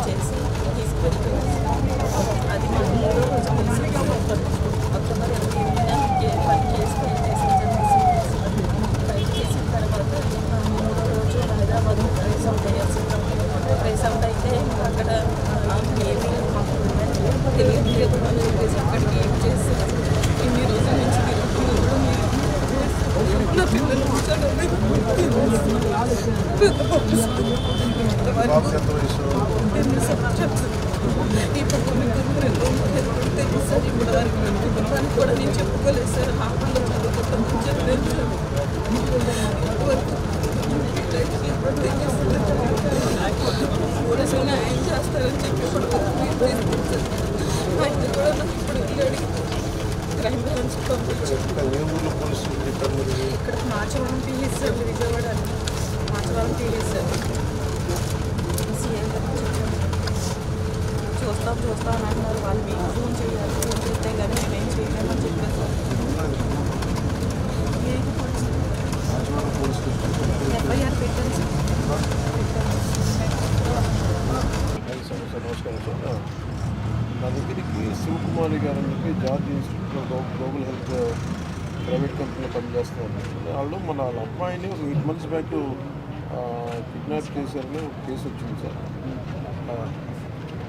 చేసి తీసుకెళ్తున్నారు అది మాకు మూడో రోజు తెలిసింది అక్టోబర్ ఇరవై ఎనిమిదిన ఇంకే పని కేసు ఫైల్ చేసిందని ఫైల్ చేసిన తర్వాత ఇంకా మూడో రోజు Hyderabad trace out అయ్యాల్సి trace out అయితే ఇంకా అక్కడ ఆ, ఏమీ మాకు తెలియదు లేదు అని చెప్పేసి అక్కడికి ఏం చేసి ఇన్ని రోజుల నుంచి తిరుగుతూ కూడా మీరు నా పిల్లలు కూర్చోడానికి పెద్ద పంపిస్తుంది ఈ పక్కన వయసు ఇప్పుడు కొన్ని కుటుంబాలు తెలుసు సార్ ఇప్పుడు వరకు మేము కుటుంబానికి కూడా నేను చెప్పుకోలేదు సార్ హాస్టల్లో చదువుకుంటామని చెప్పలేదు పోలీసులు న్యాయం చేస్తారని చెప్పి ఇప్పుడు ఆయన కూడా నాకు ఇప్పుడు వెళ్ళాడు క్రైమ్ బ్రాంచ్ పంపించి మీరు ఇక్కడ Marchavaram PS Vijayawada Marchavaram TVs sir CM గారు చెప్పారు. చూస్తాం చూస్తాను అంటున్నారు వాళ్ళు మీకు ఫోన్ చేయాలి ఫోన్ చేస్తే కానీ మేమేం చేయలేమని చెప్పారు సార్ ఎఫ్ఐఆర్ పెట్టాను సార్ నా దగ్గరికి శివకుమారి గారు అని చెప్పి జాతీయ institute of global health private కంపెనీలో పనిచేస్తున్నారు వాళ్ళు మన వాళ్ళ అమ్మాయిని ఒక ఎయిట్ మంత్స్ బ్యాక్ కిడ్నాప్ చేశారని ఒక కేసు వచ్చింది సార్